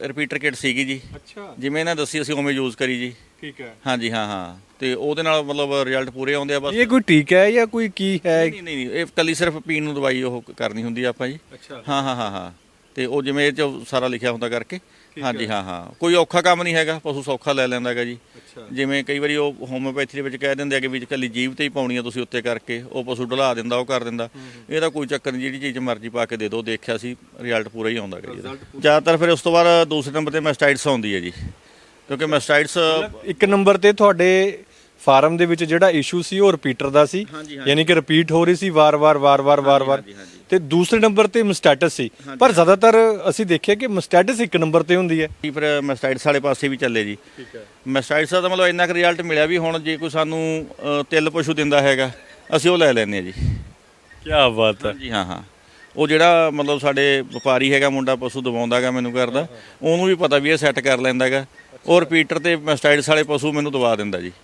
Repeater kit ਸੀਗੀ ਜੀ। ਅੱਛਾ। ਜਿਵੇਂ ਇਹਨਾਂ ਦੱਸੀ ਅਸੀਂ ਉਵੇਂ ਯੂਜ਼ ਕਰੀ ਜੀ। ਠੀਕ ਹੈ। ਹਾਂਜੀ ਹਾਂ ਹਾਂ। ਤੇ ਉਹਦੇ ਨਾਲ ਮਤਲਬ ਰਿਜ਼ਲਟ ਪੂਰੇ ਆਉਂਦੇ ਆ ਬਸ। ਇਹ ਕੋਈ ਟੀਕਾ ਹੈ ਜਾਂ ਕੋਈ ਕੀ ਹੈ? ਨਹੀਂ ਨਹੀਂ ਨਹੀਂ, ਇਹ ਕੱਲੀ ਸਿਰਫ ਪੀਣ ਨੂੰ ਦਵਾਈ ਉਹ ਕਰਨੀ ਹੁੰਦੀ ਆ ਆਪਾਂ ਜੀ। ਅੱਛਾ। ਹਾਂ ਹਾਂ ਹਾਂ ਹਾਂ। ਤੇ ਉਹ ਜਿਵੇਂ ਇਹ ਚ ਸਾਰਾ ਲਿਖਿਆ ਹੁੰਦਾ ਕਰਕੇ। ਹਾਂਜੀ ਹਾਂ। ਹਾਂ ਕੋਈ ਔਖਾ ਕੰਮ ਨਹੀਂ ਹੈਗਾ ਪਸ਼ੂ ਸੌਖਾ ਲੈ ਲੈਂਦਾ ਹੈਗਾ ਜੀ। ਜਿਵੇਂ ਕਈ ਵਾਰੀ ਉਹ ਹੋਮੋਪੈਥੀ ਦੇ ਵਿੱਚ ਕਹਿ ਦਿੰਦੇ ਆ ਕਿ ਵੀ ਕੱਲੀ ਜੀਭ ਤੇ ਹੀ ਪਾਉਣੀ ਆ ਤੁਸੀਂ ਉੱਤੇ ਕਰਕੇ ਉਹ ਪਸ਼ੂ ਢਲਾ ਦਿੰਦਾ ਉਹ ਕਰ ਦਿੰਦਾ। ਇਹਦਾ ਕੋਈ ਚੱਕਰ ਨਹੀਂ ਜਿਹੜੀ ਚੀਜ਼ ਮਰਜ਼ੀ ਪਾ ਕੇ ਦੇ ਦਿਓ ਦੇਖਿਆ ਸੀ ਰਿਜ਼ਲਟ ਪੂਰਾ ਹੀ ਆਉਂਦਾ ਹੈਗਾ ਜੀ। ਜ਼ਿਆਦਾਤਰ ਫਿਰ ਉਸ ਤੋਂ ਬਾਅਦ ਦੂਸਰੇ ਨੰਬਰ ਤੇ ਮੈਸਟਾਈਟਸ ਆਉਂਦੀ ਹੈ ਜੀ। ਕਿਉਂਕਿ ਮੈਸਟਾਈਟਸ ਇੱਕ ਨੰਬਰ ਤੇ ਤੁਹਾਡੇ ਫਾਰਮ ਦੇ ਵਿੱਚ ਜਿਹੜਾ ਇਸ਼ੂ ਸੀ ਉਹ ਰਿਪੀਟਰ ਦਾ ਸੀ। ਯਾਨੀ ਕਿ ਰਿਪੀਟ ਹੋ ਰਹੀ ਸੀ ਵਾਰ-ਵਾਰ ਵਾਰ-ਵਾਰ ਵਾਰ-ਵਾਰ। ਤੇ ਦੂਸਰੇ ਨੰਬਰ ਤੇ ਮਸਟੈਟਸ ਸੀ। ਪਰ ਜ਼ਿਆਦਾਤਰ ਅਸੀਂ ਦੇਖਿਆ ਕਿ ਮਸਟੈਟਸ ਇੱਕ ਨੰਬਰ ਤੇ ਹੁੰਦੀ ਹੈ। ਫਿਰ ਮੈਸਟਾਈਟਸ ਵਾਲੇ ਪਾਸੇ ਵੀ ਚੱਲੇ ਜੀ। ਠੀਕ ਹੈ। ਮੈਸਟਾਈਟਸ ਦਾ ਤਾਂ ਮਤਲਬ ਇੰਨਾ ਕੁ ਰਿਜ਼ਲਟ ਮਿਲਿਆ ਵੀ ਹੁਣ ਜੇ ਕੋਈ ਸਾਨੂੰ ਅ, ਤਿਲ ਪਸ਼ੂ ਦਿੰਦਾ ਹੈਗਾ ਅਸੀਂ ਉਹ ਲੈ ਲੈਂਦੇ ਆ ਜੀ। ਕੀ ਬਾਤ ਹਾਂਜੀ ਹਾਂ ਹਾਂ। ਉਹ ਜਿਹੜਾ ਮਤਲਬ ਸਾਡੇ ਵਪਾਰੀ ਹੈਗਾ ਮੁੰਡਾ ਪਸ਼ੂ ਦਵਾਉਂਦਾਗਾ ਮੈਨੂੰ ਕਰਦਾ ਉਹਨੂੰ ਵੀ ਪਤਾ ਵੀ ਇਹ ਸੈੱਟ ਕਰ ਲੈਂਦਾਗਾ ਉਹ ਰਿਪੀਟਰ ਤੇ ਮੈਸਟਾਈਟਸ ਵਾਲੇ ਪਸ਼ੂ ਮੈਨੂੰ ਦਵਾ ਦਿੰਦਾ ਜੀ।